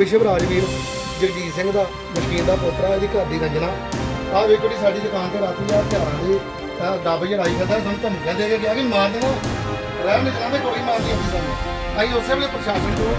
ਵਿਸ਼ਵ ਰਾਜਵੀਰ, ਜਗਜੀਤ ਸਿੰਘ ਦਾ, ਮਸ਼ਕੀਨ ਦਾ ਪੋਤਰਾ ਇਹਦੀ ਘਰ ਦੀ ਰੰਜਨਾ। ਆਹ ਵੇਖੋ ਜੀ, ਸਾਡੀ ਦੁਕਾਨ ਤੇ ਰਾਤੀ ਆ ਹਥਿਆਰਾਂ ਦੇ ਆਹ ਡੱਬ ਜੜਾਈ ਫਿਰਦਾ, ਸਾਨੂੰ ਧਮਕੀਆਂ ਦੇ ਕੇ ਗਿਆ ਕਿ ਮਾਰ ਦੇਣਾ। ਰਹਿਣ ਦੇ ਚਲਾਉਂਦੇ ਗੋਲੀ ਮਾਰਦੀ ਆਪਣੀ ਸਾਨੂੰ। ਅਸੀਂ ਉਸੇ ਵੇਲੇ ਪ੍ਰਸ਼ਾਸਨ ਤੋਂ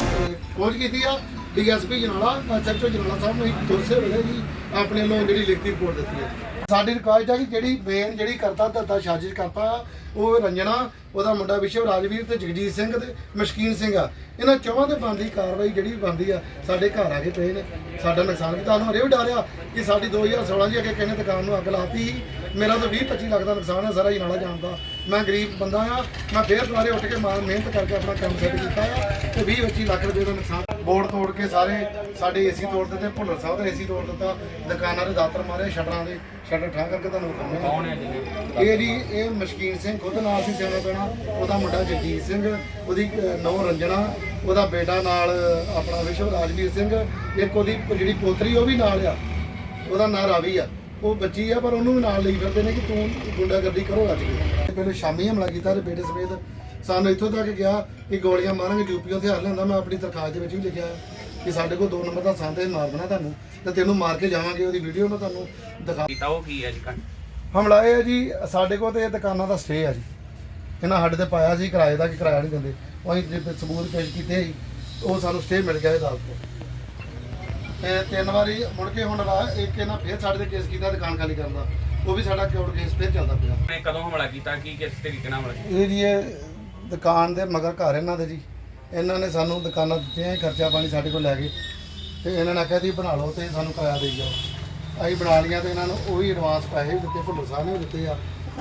ਖੋਜ ਕੀਤੀ ਆ। ਡੀਐਸਪੀ ਜਨਾਲਾ ਸੈਕਟਰ ਜਨਾਲਾ ਸਾਹਿਬ ਨੂੰ ਅਸੀਂ ਉਸੇ ਵੇਲੇ ਜੀ ਆਪਣੇ ਵੱਲੋਂ ਜਿਹੜੀ ਲਿਖਤੀ ਰਿਪੋਰਟ ਦਿੱਤੀ ਹੈ। ਸਾਡੀ ਰਿਕੁਐਸਟ ਹੈ ਕਿ ਜਿਹੜੀ ਮੇਨ ਜਿਹੜੀ ਕਰਤਾ ਧੱਤਾ ਸਾਜ਼ਿਸ਼ ਕਰਤਾ, ਉਹ ਰੰਜਣਾ, ਉਹਦਾ ਮੁੰਡਾ ਵਿਸ਼ਵ ਰਾਜਵੀਰ ਤੇ ਜਗਜੀਤ ਸਿੰਘ ਤੇ ਮਸ਼ਕੀਨ ਸਿੰਘ ਆ। ਇਹਨਾਂ ਚੌਹਾਂ ਤੇ ਬੰਦੀ ਕਾਰਵਾਈ ਜਿਹੜੀ ਬੰਦੀ ਆ, ਸਾਡੇ ਘਰ ਆ ਕੇ ਪਏ ਨੇ। ਸਾਡਾ ਨੁਕਸਾਨ ਵੀ ਤੁਹਾਨੂੰ ਹਰੇ ਵੀ ਡਰਿਆ ਕਿ ਸਾਡੀ 2016 ਜੀ ਅੱਗੇ ਕਹਿੰਦੇ ਦੁਕਾਨ ਨੂੰ ਅੱਗ ਲਾਤੀ। ਸੀ। ਮੇਰਾ ਤਾਂ 20 25 ਲੱਖ ਦਾ ਨੁਕਸਾਨ ਹੈ ਸਾਰਾ ਜਨਾਲਾ ਨਾਲਾ ਜਾਣਦਾ ਮੈਂ ਗਰੀਬ ਬੰਦਾ ਆ, ਮੈਂ ਫੇਰ ਦੁਬਾਰੇ ਉੱਠ ਕੇ ਮਾਰ ਮਿਹਨਤ ਕਰਕੇ ਆਪਣਾ ਕੰਮ ਸੈੱਟ ਕੀਤਾ ਆ ਤੇ 20 25 ਲੱਖ ਰੁਪਏ ਦਾ ਨੁਕਸਾਨ ਬੋਰਡ ਤੋੜ ਕੇ ਸਾਰੇ ਸਾਡੇ ਏਸੀ ਤੋੜ ਦਿੱਤੇ ਭੁੱਲਰ ਸਾਹਿਬ ਦਾ ਏਸੀ ਤੋੜ ਦਿੱਤਾ ਦੁਕਾਨਾਂ ਦੇ ਦਾਤਰ ਮਾਰੇ ਸ਼ਟਰਾਂ ਦੇ ਸ਼ਟਰ ਠਾ ਕਰਕੇ ਤੁਹਾਨੂੰ ਆ ਇਹ ਜੀ ਇਹ ਮਸ਼ਕੀਨ ਸਿੰਘ ਖੁਦ ਨਾਲ ਸੀ ਸਿਆਣਾ ਪੈਣਾ ਉਹਦਾ ਮੁੰਡਾ ਜਗਜੀਤ ਸਿੰਘ ਉਹਦੀ ਨੌ ਰੰਜਣਾ ਉਹਦਾ ਬੇਟਾ ਨਾਲ ਆਪਣਾ ਵਿਸ਼ਵ ਰਾਜਵੀਰ ਸਿੰਘ ਇੱਕ ਉਹਦੀ ਜਿਹੜੀ ਪੋਤਰੀ ਉਹ ਵੀ ਨਾਲ ਆ। ਉਹਦਾ ਨਾਂ ਰਾਵੀ ਆ। ਉਹ ਬੱਚੀ ਆ ਪਰ ਉਹਨੂੰ ਵੀ ਨਾਲ ਲਈ ਫਿਰਦੇ ਨੇ ਕਿ ਤੂੰ ਗੁੰਡਾਗਰਦੀ ਕਰੋ ਅੱਜ ਪਹਿਲੇ ਸ਼ਾਮੀ ਹਮਲਾ ਕੀਤਾ ਤੇ ਬੇਟੇ ਸਮੇਤ ਸਾਨੂੰ ਇੱਥੋਂ ਤੱਕ ਗਿਆ ਕਿ ਗੋਲੀਆਂ ਮਾਰਾਂਗੇ ਯੂਪੀਓ ਤੇ ਹੱਥ ਲੈਂਦਾ ਮੈਂ ਆਪਣੀ ਦਰਖਾਸਤ ਦੇ ਵਿੱਚ ਵੀ ਲਿਖਿਆ ਕਿ ਸਾਡੇ ਕੋਲ ਦੋ ਨੰਬਰ ਦਾ ਸੰਦ ਹੈ ਮਾਰ ਦੇਣਾ ਤੁਹਾਨੂੰ ਤੇ ਤੈਨੂੰ ਮਾਰ ਕੇ ਜਾਵਾਂਗੇ ਉਹਦੀ ਵੀਡੀਓ ਮੈਂ ਤੁਹਾਨੂੰ ਦਿਖਾ ਕੀਤਾ ਉਹ ਕੀ ਹੈ ਜੀ ਕੱਟ ਹਮਲਾ ਇਹ ਹੈ ਜੀ ਸਾਡੇ ਕੋਲ ਤੇ ਇਹ ਦੁਕਾਨਾਂ ਦਾ ਸਟੇ ਆ ਜੀ। ਇਹਨਾਂ ਸਾਡੇ ਤੇ ਪਾਇਆ ਸੀ ਕਿਰਾਏ ਦਾ ਕਿ ਕਿਰਾਇਆ ਨਹੀਂ ਦਿੰਦੇ। ਉਹ ਅਸੀਂ ਜੇ ਸਬੂਤ ਪੇਸ਼ ਕੀਤੇ ਸੀ ਉਹ ਸਾਨੂੰ ਸਟੇ ਮਿਲ ਗਿਆ ਇਹ ਅਦਾਲਤ ਤੋਂ ਤੇ ਤਿੰਨ ਵਾਰੀ ਮੁੜ ਕੇ ਹੁਣ ਰਾ- ਇੱਕ ਇਹਨਾਂ ਫੇਰ ਸਾਡੇ ਤੇ ਕੇਸ ਕੀਤਾ ਦੁਕਾਨ ਖਾਲੀ ਕਰਨ ਦਾ। ਉਹ ਵੀ ਸਾਡਾ ਕੋਰਟ ਕੇਸ ਫੇਰ ਚੱਲਦਾ ਪਿਆ। ਨੇ ਕਦੋਂ ਹਮਲਾ ਕੀਤਾ? ਕੀ ਕਿਸ ਤਰੀਕੇ ਨਾਲ ਹਮਲਾ ਕੀਤਾ? ਇਹ ਜੀ ਇਹ ਦੁਕਾਨ ਦੇ ਮਗਰ ਘਰ ਇਹਨਾਂ ਦੇ ਜੀ। ਇਹਨਾਂ ਨੇ ਸਾਨੂੰ ਦੁਕਾਨਾਂ ਦਿੱਤੀਆਂ ਖਰਚਾ ਪਾਣੀ ਸਾਡੇ ਕੋਲ ਲੈ ਗਏ। ਤੇ ਇਹਨਾਂ ਨੇ ਆਖਿਆ ਸੀ ਬਣਾ ਲਓ ਤੇ ਸਾਨੂੰ ਕਿਰਾਇਆ ਦੇ ਜਾਓ। ਅਸੀਂ ਬਣਾ ਲੀਆਂ ਤੇ ਇਹਨਾਂ ਨੂੰ ਉਹੀ ਐਡਵਾਂਸ ਪੈਸੇ ਵੀ ਦਿੱਤੇ, ਭੁੱਲਰ ਸਾਹਿਬ ਨੇ ਵੀ ਦਿੱਤੇ ਆ।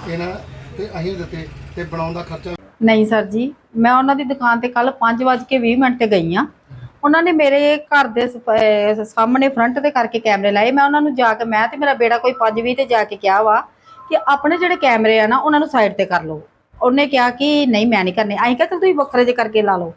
ਇਹਨਾਂ ਤੇ ਅਸੀਂ ਦਿੱਤੇ ਤੇ ਬਣਾਉਣ ਦਾ ਖਰਚਾ ਨਹੀਂ ਸਰ ਜੀ, ਮੈਂ ਉਹਨਾਂ ਦੀ ਦੁਕਾਨ ਤੇ ਕੱਲ 5:20 ਮਿੰਟ ਤੇ ਗਈ ਆ ਉਹਨਾਂ ਨੇ ਮੇਰੇ ਘਰ ਦੇ ਸਪ- ਅਹ, ਸਾਹਮਣੇ ਫਰੰਟ ਤੇ ਕਰਕੇ ਕੈਮਰੇ ਲਾਏ। ਮੈਂ ਉਹਨਾਂ ਨੂੰ ਜਾ ਕੇ, ਮੈਂ ਤੇ ਮੇਰਾ ਬੇੜਾ ਕੋਈ 5:20 ਤੇ ਜਾ ਕੇ ਕਿਹਾ ਵਾ ਕਿ ਆਪਣੇ ਜਿਹੜੇ ਕੈਮਰੇ ਆ ਨਾ, ਉਹਨਾਂ ਨੂੰ ਸਾਈਡ ਤੇ ਕਰ ਲਓ। ਉਹਨੇ ਕਿਹਾ ਕਿ ਨਹੀਂ ਮੈਂ ਨਹੀਂ ਕਰਨੇ। ਅਸੀਂ ਕਿਹਾ ਚਲ ਤੁਸੀਂ ਵੱਖਰੇ ਜੇ ਕਰਕੇ ਲਾ ਲਓ।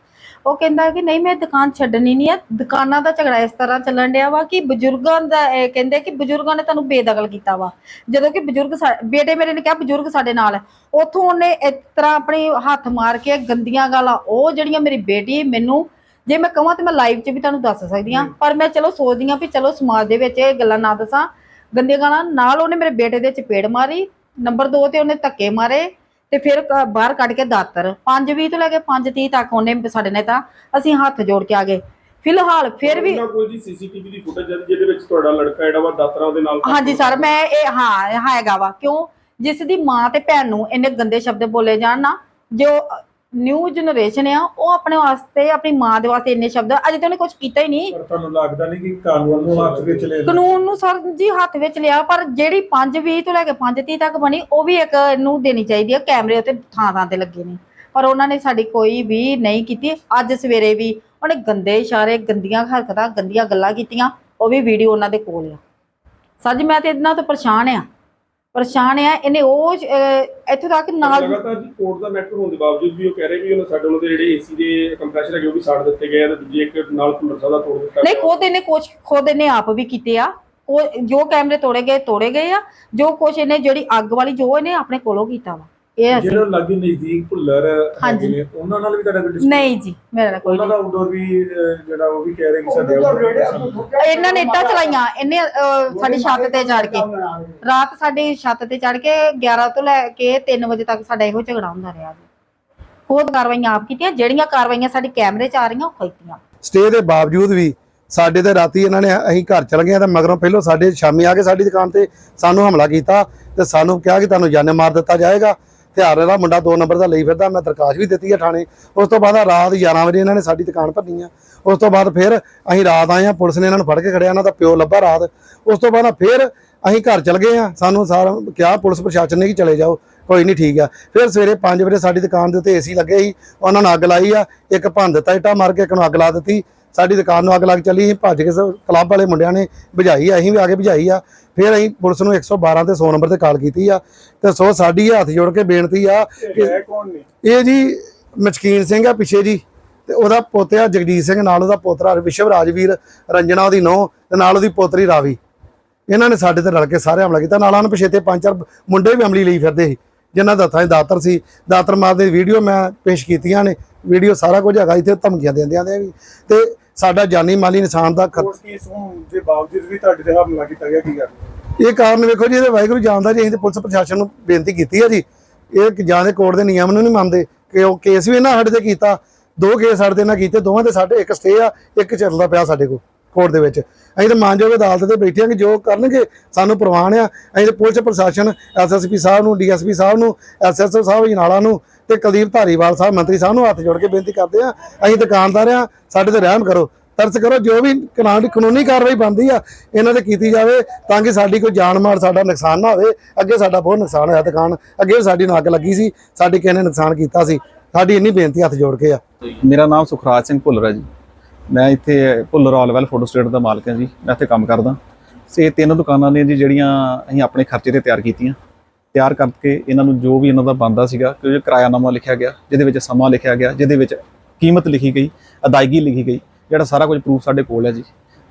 ਉਹ ਕਹਿੰਦਾ ਕਿ ਨਹੀਂ ਮੈਂ ਦੁਕਾਨ ਛੱਡਣੀ ਨਹੀਂ ਆ। ਦੁਕਾਨਾਂ ਦਾ ਝਗੜਾ ਇਸ ਤਰ੍ਹਾਂ ਚੱਲਣ ਡਿਆ ਵਾ ਕਿ ਬਜ਼ੁਰਗਾਂ ਦਾ ਕਹਿੰਦੇ ਕਿ ਬਜ਼ੁਰਗਾਂ ਨੇ ਤੁਹਾਨੂੰ ਬੇਦਖਲ ਕੀਤਾ ਵਾ। ਜਦੋਂ ਕਿ ਬਜ਼ੁਰਗ ਬੇਟੇ ਮੇਰੇ ਨੇ ਕਿਹਾ ਬਜ਼ੁਰਗ ਸਾਡੇ ਨਾਲ। ਹੈ। ਉੱਥੋਂ ਉਹਨੇ ਇਸ ਤਰ੍ਹਾਂ ਆਪਣੀ ਹੱਥ ਮਾਰ ਕੇ ਗੰਦੀਆਂ ਗਾਲਾਂ ਉਹ ਜਿਹੜੀਆਂ ਮੇਰੀ ਬੇਟੀ ਮੈਨੂੰ ਜੇ ਮੈਂ ਕਹਾਂ ਤੇ ਮੈਂ ਲਾਈਵ 'ਚ ਵੀ ਤੁਹਾਨੂੰ ਦੱਸ ਸਕਦੀ ਹਾਂ। ਪਰ ਮੈਂ ਚਲੋ ਸੋਚਦੀ ਹਾਂ ਵੀ ਚਲੋ ਸਮਾਜ ਦੇ ਵਿੱਚ ਇਹ ਗੱਲਾਂ ਨਾ ਦੱਸਾਂ। ਗੰਦੀਆਂ ਗਾਲਾਂ ਨਾਲ ਉਹਨੇ ਮੇਰੇ ਬੇਟੇ ਦੇ ਚਪੇੜ ਮਾਰੀ। ਨੰਬਰ 2 ਤੇ ਉਹਨੇ ਧੱਕੇ ਮਾਰੇ। ਤੇ ਫਿਰ ਕ- ਬਾਹਰ ਕੱਢ ਕੇ ਦਾਤਰ। 5:20 ਤੋਂ ਲੈ ਕੇ 5:30 ਤੱਕ ਉਹਨੇ ਸਾਡੇ ਨੇ ਤਾਂ ਅਸੀਂ ਹੱਥ ਜੋੜ ਕੇ ਆ ਗਏ। ਫਿਲਹਾਲ ਫਿਰ ਵੀ ਉਹਨਾਂ ਕੋਲ ਜੀ ਸੀਸੀਟੀਵੀ ਦੀ ਫੁਟੇਜ ਹੈ ਜਿਹਦੇ ਵਿੱਚ ਤੁਹਾਡਾ ਲੜਕਾ ਜਿਹੜਾ ਵਾ ਦਾਤਰਾ ਦੇ ਨਾਲ ਹਾਂਜੀ ਸਰ ਮੈਂ ਇਹ ਹਾਂ ਹੈਗਾ ਵਾ। ਕਿਉਂ? ਜਿਸ ਦੀ ਮਾਂ ਤੇ ਭੈਣ ਨੂੰ ਇੰਨੇ ਗੰਦੇ ਸ਼ਬਦ ਬੋਲੇ ਜਾਣ ਨਾ ਜੋ ਨਿਊ ਜਨਰੇਸ਼ਨ ਆ ਉਹ ਆਪਣੇ ਵਾਸਤੇ ਆਪਣੀ ਮਾਂ ਦੇ ਵਾਸਤੇ ਇੰਨੇ ਸ਼ਬਦ ਅਜੇ ਤਾਂ ਉਹਨੇ ਕੁਝ ਕੀਤਾ ਹੀ ਨਹੀਂ। ਪਰ ਤੁਹਾਨੂੰ ਲੱਗਦਾ ਨਹੀਂ ਕਿ ਕਾਨੂੰਨ ਨੂੰ ਹੱਥ ਵਿੱਚ ਲੈ ਕਾਨੂੰਨ ਨੂੰ ਸਰ ਜੀ ਹੱਥ ਵਿੱਚ ਲਿਆ ਪਰ ਜਿਹੜੀ 5:20 ਤੋਂ ਲੈ ਕੇ 5:30 ਤੱਕ ਬਣੀ ਉਹ ਵੀ ਇੱਕ ਨੂੰ ਦੇਣੀ ਚਾਹੀਦੀ ਹੈ ਕੈਮਰੇ ਉੱਤੇ ਥਾਂ ਥਾਂ ਤੇ ਲੱਗੇ ਨੇ। ਪਰ ਉਹਨਾਂ ਨੇ ਸਾਡੀ ਕੋਈ ਵੀ ਨਹੀਂ ਕੀਤੀ। ਅੱਜ ਸਵੇਰੇ ਵੀ ਉਹਨੇ ਗੰਦੇ ਇਸ਼ਾਰੇ ਗੰਦੀਆਂ ਹਰਕਤਾਂ ਗੰਦੀਆਂ ਗੱਲਾਂ ਕੀਤੀਆਂ ਉਹ ਵੀ ਵੀਡੀਓ ਉਹਨਾਂ ਦੇ ਕੋਲ ਆ। ਸਰ ਜੀ ਮੈਂ ਤੇ ਇਹਨਾਂ ਤੋਂ ਪਰੇਸ਼ਾਨ ਆ। ਪਰੇਸ਼ਾਨ ਆ ਇਹਨੇ ਉਹ ਇੱਥੋਂ ਤੱਕ ਨਾਲ ਲਗਾਤਾਰ ਜੀ ਕੋਰਟ ਦਾ ਮੈਟਰ ਹੋਣ ਦੇ ਬਾਵਜੂਦ ਵੀ ਉਹ ਕਹਿ ਰਹੇ ਵੀ ਉਹਨਾਂ ਸਾਡੇ ਉਹਨਾਂ ਦੇ ਜਿਹੜੇ ਏਸੀ ਦੇ ਕੰਪਰੈਸ਼ਰ ਹੈਗੇ ਉਹ ਵੀ ਸਾੜ ਦਿੱਤੇ ਗਏ ਆ ਤੇ ਦੂਜੇ ਇੱਕ ਨਾਲ ਭੁੱਲਰ ਸਾਹਿਬ ਦਾ ਤੋੜ ਦਿੱਤਾ ਨਹੀਂ। ਖੁਦ ਇਹਨੇ ਕੁਛ ਖੁਦ ਇਹਨੇ ਆਪ ਵੀ ਕੀਤੇ ਆ। ਉਹ ਜੋ ਕੈਮਰੇ ਤੋੜੇ ਗਏ ਤੋੜੇ ਗਏ ਆ। ਜੋ ਕੁਛ ਇਹਨੇ ਜਿਹੜੀ ਅੱਗ ਵਾਲੀ ਜੋ ਇਹਨੇ ਆਪਣੇ ਕੋਲੋਂ ਕੀਤਾ ਵਾ। ਇਹ ਅਸੀਂ ਜਿਹੜਾ ਲਾਗੇ ਨਜ਼ਦੀਕ ਭੁੱਲਰ ਹਾਂਜੀ। ਹੈਗੇ ਨੇ ਉਹਨਾਂ ਨਾਲ ਵੀ ਤੁਹਾਡਾ ਕੋਈ dispute? ਨਹੀਂ ਜੀ ਮੇਰਾ ਨਾਲ ਕੋਈ ਉਹਨਾਂ ਨਹੀਂ ਦਾ ਆਊਟਡੋਰ ਵੀ ਅਹ, ਜਿਹੜਾ ਉਹ ਵੀ ਕਹਿ ਰਹੇ ਕਿ ਸਾਡੇ outdoor ਇਹਨਾਂ ਨੇ ਇੱਟਾਂ ਚਲਾਈਆਂ ਇਹਨੇ ਅਹ, ਸਾਡੀ ਛੱਤ ਤੇ ਚੜ ਕੇ। ਰਾਤ ਸਾਡੀ ਛੱਤ ਤੇ ਚੜ ਕੇ 11 ਤੋਂ ਲੈ ਕੇ 3 ਵਜੇ ਤੱਕ ਸਾਡਾ ਇਹੋ ਝਗੜਾ ਹੁੰਦਾ ਰਿਹਾ ਜੀ। ਖੁਦ ਕਾਰਵਾਈਆਂ ਆਪ ਕੀਤੀਆਂ ਜਿਹੜੀਆਂ ਕਾਰਵਾਈਆਂ ਸਾਡੇ ਕੈਮਰੇ 'ਚ ਆ ਰਹੀਆਂ ਉਹ ਕੀਤੀਆਂ। ਸਟੇ ਦੇ ਬਾਵਜੂਦ ਵੀ ਸਾਡੇ ਤੇ ਰਾਤੀ ਇਹਨਾਂ ਨੇ ਅਸੀਂ ਘਰ ਚਲ ਗਏ ਤਾਂ ਮਗਰੋਂ ਪਹਿਲੋਂ ਸਾਡੇ ਸ਼ਾਮੀ ਆ ਕੇ ਸਾਡੀ ਦੁਕਾਨ ਤੇ ਸਾਨੂੰ ਹਮਲਾ ਕੀਤਾ ਤੇ ਸਾਨੂੰ ਕਿਹਾ ਕਿ ਤੁਹਾਨੂੰ ਜਾਨੇ ਮਾਰ ਦਿੱਤਾ ਜਾਏਗਾ। ਹਥਿਆਰ ਵਾਲਾ ਮੁੰਡਾ 2 ਨੰਬਰ ਦਾ ਲਈ ਫਿਰਦਾ, ਮੈਂ ਦਰਖਾਸਤ ਵੀ ਦਿੱਤੀ ਹੈ ਥਾਣੇ। ਉਸ ਤੋਂ ਬਾਅਦ ਰਾਤ 11 ਵਜੇ ਇਹਨਾਂ ਨੇ ਸਾਡੀ ਦੁਕਾਨ ਭੰਨੀ ਆ। ਉਸ ਤੋਂ ਬਾਅਦ ਫਿਰ ਅਸੀਂ ਰਾਤ ਆਏ ਆ ਪੁਲਿਸ ਨੇ ਇਹਨਾਂ ਨੂੰ ਫੜ ਕੇ ਖੜਿਆ, ਇਹਨਾਂ ਦਾ ਪਿਓ ਲੱਭਾ ਰਾਤ। ਉਸ ਤੋਂ ਬਾਅਦ ਫਿਰ ਅਸੀਂ ਘਰ ਚਲ ਗਏ ਆ ਸਾਨੂੰ ਸਾਰਾ ਕਿਹਾ ਪੁਲਿਸ ਪ੍ਰਸ਼ਾਸਨ ਨੇ ਕਿ ਚਲੇ ਜਾਓ, ਕੋਈ ਨਹੀਂ ਠੀਕ ਆ। ਫਿਰ ਸਵੇਰੇ 5 ਵਜੇ ਸਾਡੀ ਦੁਕਾਨ ਦੇ ਉੱਤੇ ਏਸੀ ਲੱਗੇ ਸੀ, ਉਹਨਾਂ ਨੂੰ ਅੱਗ ਲਾਈ ਆ, ਇੱਕ ਭੰਨ ਦਿੱਤਾ ਇੱਟਾਂ ਮਾਰ ਕੇ, ਇੱਕ ਨੂੰ ਅੱਗ ਲਾ ਦਿੱਤੀ। ਸਾਡੀ ਦੁਕਾਨ ਨੂੰ ਅੱਗ ਲੱਗ ਚੱਲੀ ਅਸੀਂ ਭੱਜ ਕੇ ਸ- ਕਲੱਬ ਵਾਲੇ ਮੁੰਡਿਆਂ ਨੇ ਬੁਝਾਈ ਆ, ਅਸੀਂ ਵੀ ਆ ਕੇ ਬੁਝਾਈ ਆ। ਫਿਰ ਅਸੀਂ ਪੁਲਿਸ ਨੂੰ 112 ਤੇ 100 ਨੰਬਰ ਤੇ ਕਾਲ ਕੀਤੀ ਆ ਤੇ ਸੋ ਸਾਡੀ ਹੱਥ ਜੋੜ ਕੇ ਬੇਨਤੀ ਆ ਨੇ? ਇਹ ਜੀ ਮਚਕੀਨ ਸਿੰਘ ਆ ਪਿੱਛੇ ਜੀ ਤੇ ਉਹਦਾ ਪੋਤਿਆ ਜਗਜੀਤ ਸਿੰਘ ਨਾਲ ਉਹਦਾ ਪੋਤਰਾ ਵਿਸ਼ਵ ਰਾਜਵੀਰ ਰੰਜਨਾ ਉਹਦੀ ਨੌ ਤੇ ਨਾਲ ਉਹਦੀ ਪੋਤਰੀ ਰਾਵੀ। ਇਹਨਾਂ ਨੇ ਸਾਡੇ ਤੇ ਰਲ ਕੇ ਸਾਰੇ ਹਮਲਾ ਕੀਤਾ। ਨਾਲ ਅਣਪਛੇਤੇ ਪੰਜ ਚਾਰ ਮੁੰਡੇ ਵੀ ਅਮਲੀ ਲਈ ਫਿਰਦੇ ਸੀ ਜਿਨ੍ਹਾਂ ਦਾ 'ਚ ਦਾਤਰ ਸੀ। ਦਾਤਰ ਮਾਰਦੇ ਵੀਡੀਓ ਮੈਂ ਪੇਸ਼ ਕੀਤੀਆਂ ਨੇ। ਵੀਡੀਓ ਸਾਰਾ ਕੁਝ ਹੈਗਾ ਇੱਥੇ ਧਮਕੀਆਂ ਦਿੰਦਿਆਂ ਦੇ ਵੀ। ਤੇ ਸਾਡਾ ਜਾਨੀ ਮਾਲੀ ਨਿਸ਼ਾਨ ਦਾ ਖਤ- ਕੋਰਟ ਕੇਸ ਹੋਣ ਦੇ ਬਾਵਜੂਦ ਵੀ ਤੁਹਾਡੇ ਤੇ ਹਮਲਾ ਕੀਤਾ ਗਿਆ ਕੀ ਗੱਲ? ਇਹ ਕਾਰਨ ਵੇਖੋ ਜੀ ਇਹਦੇ ਵਾਹਿਗੁਰੂ ਜਾਣਦਾ ਜੀ ਅਸੀਂ ਤੇ ਪੁਲਿਸ ਪ੍ਰਸ਼ਾਸਨ ਨੂੰ ਬੇਨਤੀ ਕੀਤੀ ਹੈ ਜੀ। ਇਹ ਜਾਂ ਦੇ ਕੋਰਟ ਦੇ ਨਿਯਮ ਨੂੰ ਨਹੀਂ ਮੰਨਦੇ ਕਿ ਉਹ ਕੇਸ ਵੀ ਇਹਨਾਂ ਸਾਡੇ ਤੇ ਕੀਤਾ ਦੋ ਕੇਸ ਸਾਡੇ ਤੇ ਨਾ ਕੀਤੇ ਦੋਵਾਂ ਦੇ ਸਾਡੇ ਇੱਕ ਸਟੇ ਆ ਇੱਕ ਚੱਲਦਾ ਪਿਆ ਸਾਡੇ ਕੋਲ ਕੋਰਟ ਦੇ ਵਿੱਚ। ਅਸੀਂ ਤਾਂ ਮਾਨਯੋਗ ਅਦਾਲਤ ਤੇ ਬੈਠੇ ਹਾਂ ਕਿ ਜੋ ਕਰਨਗੇ ਸਾਨੂੰ ਪ੍ਰਵਾਨ ਆ। ਅਸੀਂ ਤੇ ਪੁਲਿਸ ਪ੍ਰਸ਼ਾਸਨ ਐਸਐਸਪੀ ਸਾਹਿਬ ਨੂੰ ਡੀਐਸਪੀ ਸਾਹਿਬ ਨੂੰ ਐਸਐਸਓ ਸਾਹਿਬ ਜਨਾਲਾ ਨੂੰ ਤੇ ਕੁਲਦੀਪ ਧਾਰੀਵਾਲ ਸਾਹਿਬ, ਮੰਤਰੀ ਸਾਹਿਬ ਨੂੰ ਹੱਥ ਜੋੜ ਕੇ ਬੇਨਤੀ ਕਰਦੇ ਆ ਅਸੀਂ ਦੁਕਾਨਦਾਰ ਆ ਸਾਡੇ ਤੇ ਰਹਿਮ ਕਰੋ। ਤਰਸ ਕਰੋ, ਜੋ ਵੀ ਕਾਨੂੰਨੀ ਕਾਨੂੰਨੀ ਕਾਰਵਾਈ ਬਣਦੀ ਆ, ਇਹਨਾਂ ਤੇ ਕੀਤੀ ਜਾਵੇ ਤਾਂ ਕਿ ਸਾਡੀ ਕੋਈ ਜਾਨ ਮਾਲ ਸਾਡਾ ਨੁਕਸਾਨ ਨਾ ਹੋਵੇ। ਅੱਗੇ ਸਾਡਾ ਬਹੁਤ ਨੁਕਸਾਨ ਹੋਇਆ ਦੁਕਾਨ, ਅੱਗੇ ਵੀ ਸਾਡੀ ਨੂੰ ਅੱਗ ਲੱਗੀ ਸੀ, ਸਾਡੀ ਕਿਸੇ ਨੇ ਨੁਕਸਾਨ ਕੀਤਾ ਸੀ। ਸਾਡੀ ਇੰਨੀ ਬੇਨਤੀ ਹੱਥ ਜੋੜ ਕੇ ਆ। ਮੇਰਾ ਨਾਮ ਸੁਖਰਾਜ ਸਿੰਘ ਭੁੱਲਰ ਹੈ ਜੀ। ਮੈਂ ਇੱਥੇ Bhullar all well photo state ਦਾ ਮਾਲਕ ਹਾਂ ਜੀ। ਮੈਂ ਇੱਥੇ ਕੰਮ ਕਰਦਾ। ਸੇ ਤਿੰਨ ਦੁਕਾਨਾਂ ਨੇ ਜੀ, ਜਿਹੜੀਆਂ ਅਸੀਂ ਆਪਣੇ ਖਰਚੇ ਤੇ ਤਿਆਰ ਕੀਤੀਆਂ। ਤਿਆਰ ਕਰਕੇ ਇਹਨਾਂ ਨੂੰ ਜੋ ਵੀ ਇਹਨਾਂ ਦਾ ਬੰਦਾ ਸੀਗਾ, ਕਿ ਕਿਰਾਇਆਨਾਮਾ ਲਿਖਿਆ ਗਿਆ, ਜਿਹਦੇ ਵਿੱਚ ਸਮਾਂ ਲਿਖਿਆ ਗਿਆ, ਜਿਹਦੇ ਵਿੱਚ ਕੀਮਤ ਲਿਖੀ ਗਈ, ਅਦਾਇਗੀ ਲਿਖੀ ਗਈ, ਜਿਹੜਾ ਸਾਰਾ ਕੁਝ ਪ੍ਰੂਫ ਸਾਡੇ ਕੋਲ ਹੈ ਜੀ।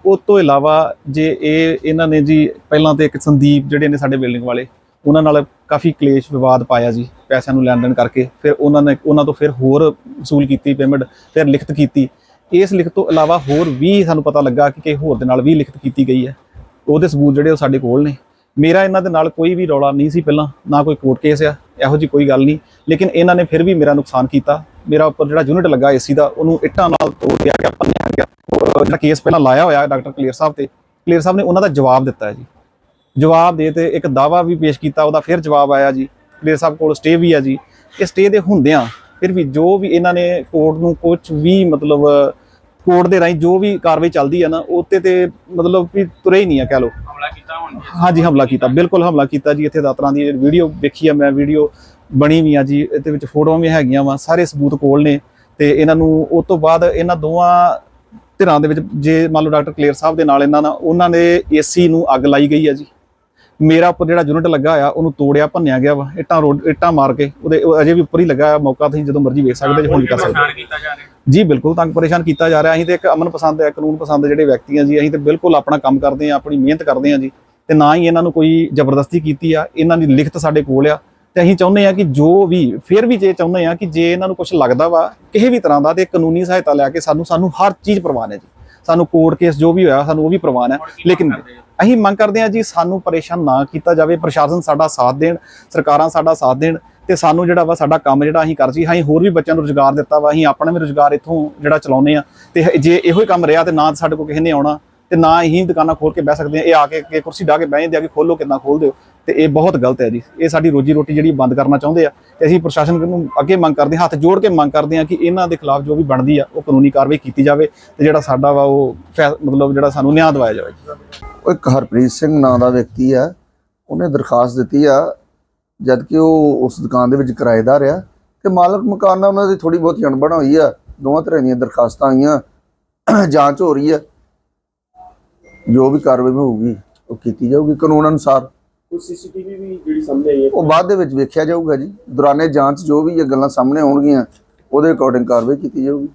ਉਸ ਤੋਂ ਇਲਾਵਾ ਜੇ ਇਹ ਇਹਨਾਂ ਨੇ ਜੀ ਪਹਿਲਾਂ ਤੇ ਇੱਕ ਸੰਦੀਪ ਜਿਹੜੇ ਨੇ ਸਾਡੇ ਬਿਲਡਿੰਗ ਵਾਲੇ, ਉਹਨਾਂ ਨਾਲ ਕਾਫੀ ਕਲੇਸ਼ ਵਿਵਾਦ ਪਾਇਆ ਜੀ, ਪੈਸਿਆਂ ਨੂੰ ਲੈਣ ਦੇਣ ਕਰਕੇ। ਫਿਰ ਉਹਨਾਂ ਨੇ, ਉਹਨਾਂ ਤੋਂ ਫਿਰ ਹੋਰ ਵਸੂਲ ਕੀਤੀ ਪੇਮੈਂਟ ਫਿਰ ਲਿਖਤ ਕੀਤੀ। ਇਸ ਲਿਖਤ ਤੋਂ ਇਲਾਵਾ ਹੋਰ ਵੀ ਸਾਨੂੰ ਪਤਾ ਲੱਗਾ ਕਿ ਕਿ ਹੋਰ ਦੇ ਨਾਲ ਵੀ ਲਿਖਤ ਕੀਤੀ ਗਈ ਹੈ। ਉਹਦੇ ਸਬੂਤ ਜਿਹੜੇ ਉਹ ਸਾਡੇ ਕੋਲ ਨੇ। ਮੇਰਾ ਇਹਨਾਂ ਦੇ ਨਾਲ ਕੋਈ ਵੀ ਰੌਲਾ ਨਹੀਂ ਸੀ ਪਹਿਲਾਂ, ਨਾ ਕੋਈ ਕੋਰਟ ਕੇਸ ਆ, ਇਹੋ ਜੀ ਕੋਈ ਗੱਲ ਨਹੀਂ। ਲੇਕਿਨ ਇਹਨਾਂ ਨੇ ਫਿਰ ਵੀ ਮੇਰਾ ਨੁਕਸਾਨ ਕੀਤਾ। ਮੇਰਾ ਉੱਪਰ ਜਿਹੜਾ ਯੂਨਿਟ ਲੱਗਾ ਏਸੀ ਦਾ, ਉਹਨੂੰ ਇੱਟਾਂ ਨਾਲ ਤੋੜ ਦਿਆ ਗਿਆ ਭੰਨਿਆ ਗਿਆ। ਜਿਹੜਾ ਕੇਸ ਪਹਿਲਾਂ ਲਾਇਆ ਹੋਇਆ ਡਾਕਟਰ ਕਲੀਅਰ ਸਾਹਿਬ ਤੇ ਕਲੀਅਰ ਸਾਹਿਬ ਨੇ ਉਹਨਾਂ ਦਾ ਜਵਾਬ ਦਿੱਤਾ ਹੈ ਜੀ। ਜਵਾਬ ਦੇ ਤੇ ਇੱਕ ਦਾਵਾ ਵੀ ਪੇਸ਼ ਕੀਤਾ, ਉਹਦਾ ਫਿਰ ਜਵਾਬ ਆਇਆ ਜੀ। ਕਲੀਅਰ ਸਾਹਿਬ ਕੋਲ ਸਟੇ ਵੀ ਆ ਜੀ। ਇਹ ਸਟੇ ਦੇ ਹੁੰਦਿਆਂ ਫਿਰ ਵੀ ਜੋ ਵੀ ਇਹਨਾਂ ਨੇ ਕੋਰਟ ਨੂੰ ਕੁਝ ਵੀ ਮਤਲਬ ਕੋਰਟ ਦੇ ਰਾਹੀਂ ਜੋ ਵੀ ਕਾਰਵਾਈ ਚੱਲਦੀ ਆ ਨਾ ਉੱਤੇ ਤੇ ਮਤਲਬ ਵੀ ਤੁਰੇ ਹੀ ਨਹੀਂ ਆ ਕਹਿ ਲਓ। ਹਮਲਾ ਕੀਤਾ ਹੁਣ ਹਾਂਜੀ ਹਮਲਾ ਕੀਤਾ। ਬਿਲਕੁਲ ਹਮਲਾ ਕੀਤਾ ਜੀ। ਇੱਥੇ ਦਾਤਰਾਂ ਦੀ ਵੀਡੀਓ ਵੇਖੀ ਆ ਮੈਂ ਵੀਡੀਓ ਬਣੀ ਵੀ ਆ ਜੀ। ਇਹਦੇ ਵਿੱਚ ਫੋਟੋਆਂ ਵੀ ਹੈਗੀਆਂ ਵਾ ਸਾਰੇ ਸਬੂਤ ਕੋਲ ਨੇ। ਤੇ ਇਹਨਾਂ ਨੂੰ ਉਸ ਤੋਂ ਬਾਅਦ ਇਹਨਾਂ ਦੋਵਾਂ ਧਿਰਾਂ ਦੇ ਵਿੱਚ ਜੇ ਮੰਨ ਲਓ ਡਾਕਟਰ ਕਲੀਅਰ ਸਾਹਿਬ ਦੇ ਨਾਲ ਇਹਨਾਂ ਨਾਲ ਉਹਨਾਂ ਦੇ ਏਸੀ ਨੂੰ ਅੱਗ ਲਾਈ ਗਈ ਆ ਜੀ। ਮੇਰਾ ਉੱਪਰ ਜਿਹੜਾ ਯੂਨਿਟ ਲੱਗਾ ਹੋਇਆ ਉਹਨੂੰ ਤੋੜਿਆ ਭੰਨਿਆ ਗਿਆ ਵਾ। ਇੱਟਾਂ ਰੋਡ ਇੱਟਾਂ ਮਾਰ ਕੇ ਉਹਦੇ ਉਹ ਅਜੇ ਵੀ ਉੱਪਰ ਹੀ ਲੱਗਾ ਮੌਕਾ ਤੁਸੀਂ ਜਦੋਂ ਮਰਜ਼ੀ ਵੇਖ ਸਕਦੇ ਜੇ ਹੁਣ ਵੀ ਕਰ ਸਕਦੇ ਜੀ, ਬਿਲਕੁਲ ਤੰਗ ਪਰੇਸ਼ਾਨ ਕੀਤਾ ਜਾ ਰਿਹਾ। ਅਸੀਂ ਤੇ ਇੱਕ ਅਮਨ ਪਸੰਦ ਹੈ, ਕਾਨੂੰਨ ਪਸੰਦ ਜਿਹੜੇ ਵਿਅਕਤੀ ਆ ਜੀ, ਅਸੀਂ ਤੇ ਬਿਲਕੁਲ ਆਪਣਾ ਕੰਮ ਕਰਦੇ ਆ ਆਪਣੀ ਮਿਹਨਤ ਕਰਦੇ ਆ ਜੀ। ਤੇ ਨਾ ਹੀ ਇਹਨਾਂ ਨੂੰ ਕੋਈ ਜ਼ਬਰਦਸਤੀ ਕੀਤੀ ਆ, ਇਹਨਾਂ ਦੀ ਲਿਖਤ ਸਾਡੇ ਕੋਲ ਆ। ਤੇ ਅਸੀਂ ਚਾਹੁੰਦੇ ਆ ਕਿ ਜੋ ਵੀ, ਫਿਰ ਵੀ ਜੇ ਚਾਹੁੰਦੇ ਆ ਕਿ ਜੇ ਇਹਨਾਂ ਨੂੰ ਕੁਝ ਲੱਗਦਾ ਵਾ, ਕਿਸੇ ਵੀ ਤਰ੍ਹਾਂ ਦਾ ਤੇ ਕਾਨੂੰਨੀ ਸਹਾਇਤਾ ਲੈ ਕੇ ਸਾਨੂੰ ਸਾਨੂੰ ਹਰ ਚੀਜ਼ ਪ੍ਰਵਾਨ ਹੈ ਜੀ। ਸਾਨੂੰ ਕੋਰਟ ਕੇਸ ਜੋ ਵੀ ਹੋਇਆ, ਸਾਨੂੰ ਉਹ ਵੀ ਪ੍ਰਵਾਨ ਹੈ। ਲੇਕਿਨ ਅਸੀਂ ਮੰਗ ਕਰਦੇ ਹਾਂ ਜੀ, ਸਾਨੂੰ ਪਰੇਸ਼ਾਨ ਨਾ ਕੀਤਾ ਜਾਵੇ, ਪ੍ਰਸ਼ਾਸਨ ਸਾਡਾ ਸਾਥ ਦੇਣ, ਸਰਕਾਰਾਂ ਸਾਡਾ ਸਾਥ ਦੇਣ। ਤੇ ਸਾਨੂੰ ਜਿਹੜਾ ਵਾ ਸਾਡਾ ਕੰਮ ਜਿਹੜਾ ਅਸੀਂ ਕਰ ਸੀ, ਅਸੀਂ ਹੋਰ ਵੀ ਬੱਚਿਆਂ ਨੂੰ ਰੁਜ਼ਗਾਰ ਦਿੱਤਾ ਵਾ, ਅਸੀਂ ਆਪਣਾ ਵੀ ਰੁਜ਼ਗਾਰ ਇੱਥੋਂ ਜਿਹੜਾ ਚਲਾਉਂਦੇ ਆ ਤੇ ਜੇ ਇਹੋ ਹੀ ਕੰਮ ਰਿਹਾ ਤੇ ਨਾ ਸਾਡੇ ਕੋਲ ਕਿਸੇ ਨੇ ਆਉਣਾ, ਤੇ ਨਾ ਹੀ ਦੁਕਾਨਾਂ ਖੋਲ ਕੇ ਬਹਿ ਸਕਦੇ ਆ ਇਹ ਆ ਕੇ ਕੁਰਸੀ ਢਾ ਕੇ ਬਹਿ ਜਾਂਦੇ ਆ ਕਿ ਖੋਲੋ ਕਿੰਨਾ ਖੋਲ ਦਿਓ ਤੇ ਇਹ ਬਹੁਤ ਗਲਤ ਹੈ ਜੀ। ਇਹ ਸਾਡੀ ਰੋਜੀ ਰੋਟੀ ਜਿਹੜੀ ਬੰਦ ਕਰਨਾ ਚਾਹੁੰਦੇ ਆ, ਤੇ ਅਸੀਂ ਪ੍ਰਸ਼ਾਸਨ ਨੂੰ ਅੱਗੇ ਮੰਗ ਕਰਦੇ ਹਾਂ, ਹੱਥ ਜੋੜ ਕੇ ਮੰਗ ਕਰਦੇ ਹਾਂ ਕਿ ਇਹਨਾਂ ਦੇ ਖਿਲਾਫ ਜੋ ਵੀ ਬਣਦੀ ਆ, ਉਹ ਕਾਨੂੰਨੀ ਕਾਰਵਾਈ ਕੀਤੀ ਜਾਵੇ ਤੇ ਜਿਹੜਾ ਸਾਡਾ ਵਾ ਉਹ ਫੈ- ਮਤਲਬ ਜਿਹੜਾ ਸਾਨੂੰ ਨਿਆਂ ਦਿਵਾਇਆ ਜਾਵੇ। ਉਹ ਇੱਕ ਹਰਪ੍ਰੀਤ ਸਿੰਘ ਨਾਂ ਦਾ ਵਿਅਕਤੀ ਆ, ਉਹਨੇ ਦਰਖਾਸਤ ਦਿੱਤੀ ਆ ਜਦ ਕਿ ਉਹ ਉਸ ਦੁਕਾਨ ਦੇ ਵਿੱਚ ਕਿਰਾਏਦਾਰ ਆ ਤੇ ਮਾਲਕ ਮਕਾਨ ਨਾਲ ਉਹਨਾਂ ਦੀ ਥੋੜੀ ਬਹੁਤੀ ਅਣਬਣ ਹੋਈ ਆ ਦੋਵਾਂ ਤਰ੍ਹਾਂ ਦੀਆਂ ਦਰਖਾਸਤਾਂ ਆਈਆਂ ਜਾਂਚ ਹੋ ਰਹੀ ਆ। ਜੋ ਵੀ ਕਾਰਵਾਈ ਹੋਊਗੀ ਉਹ ਕੀਤੀ ਜਾਊਗੀ ਕਾਨੂੰਨ ਅਨੁਸਾਰ। ਕੋਈ ਸੀਸੀਟੀਵੀ ਵੀ ਜਿਹੜੀ ਸਾਹਮਣੇ ਆਈ ਹੈ? ਉਹ ਬਾਅਦ ਦੇ ਵਿੱਚ ਵੇਖਿਆ ਜਾਊਗਾ ਜੀ। ਦੌਰਾਨੇ ਜਾਂਚ ਜੋ ਵੀ ਇਹ ਗੱਲਾਂ ਸਾਹਮਣੇ ਆਉਣਗੀਆਂ ਉਹਦੇ ਅਕੋਰਡਿੰਗ ਕਾਰਵਾਈ ਕੀਤੀ ਜਾਊਗੀ।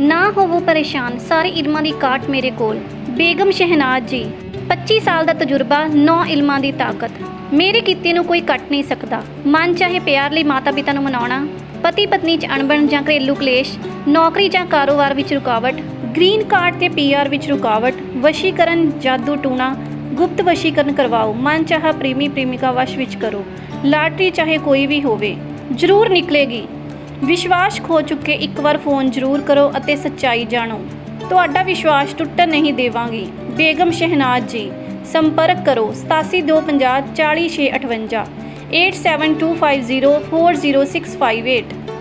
ਨਾ ਹੋਵੋ ਪਰੇਸ਼ਾਨ ਸਾਰੇ ਇਲਮਾਂ ਦੀ ਕਾਟ ਮੇਰੇ ਕੋਲ। ਬੇਗਮ ਸ਼ਹਿਨਾਜ਼ ਜੀ 25 ਸਾਲ ਦਾ ਤਜਰਬਾ 9 ਇਲਮਾਂ ਦੀ ਤਾਕਤ। ਮੇਰੇ ਕੀਤੇ ਨੂੰ ਕੋਈ ਕੱਟ ਨਹੀਂ ਸਕਦਾ। ਮਨ ਚਾਹੇ ਪਿਆਰ ਲਈ ਮਾਤਾ ਪਿਤਾ ਨੂੰ ਮਨਾਉਣਾ, ਪਤੀ ਪਤਨੀ 'ਚ ਅਣਬਣ ਜਾਂ ਘਰੇਲੂ ਕਲੇਸ਼, ਨੌਕਰੀ ਜਾਂ ਕਾਰੋਬਾਰ ਵਿੱਚ ਰੁਕਾਵਟ, ਗ੍ਰੀਨ ਕਾਰਡ ਤੇ ਪੀਆਰ ਵਿੱਚ ਰੁਕਾਵਟ, ਵਸ਼ੀਕਰਨ, ਜਾਦੂ ਟੂਣਾ, ਗੁਪਤ ਵਸ਼ੀਕਰਨ ਕਰਵਾਓ, ਮਨ ਚਾਹਾ ਪ੍ਰੇਮੀ ਪ੍ਰੇਮਿਕਾ ਵਸ਼ ਵਿੱਚ ਕਰੋ। ਲਾਟਰੀ ਚਾਹੇ ਕੋਈ ਵੀ ਹੋਵੇ, ਜ਼ਰੂਰ ਨਿਕਲੇਗੀ। ਵਿਸ਼ਵਾਸ ਖੋ ਚੁੱਕੇ ਇੱਕ ਵਾਰ ਫੋਨ ਜ਼ਰੂਰ ਕਰੋ ਅਤੇ ਸੱਚਾਈ ਜਾਣੋ। ਤੁਹਾਡਾ ਵਿਸ਼ਵਾਸ ਟੁੱਟਣ ਨਹੀਂ ਦੇਵਾਂਗੀ। ਬੇਗਮ ਸ਼ਹਿਨਾਜ਼ ਜੀ ਸੰਪਰਕ ਕਰੋ 8725 40658 8725040658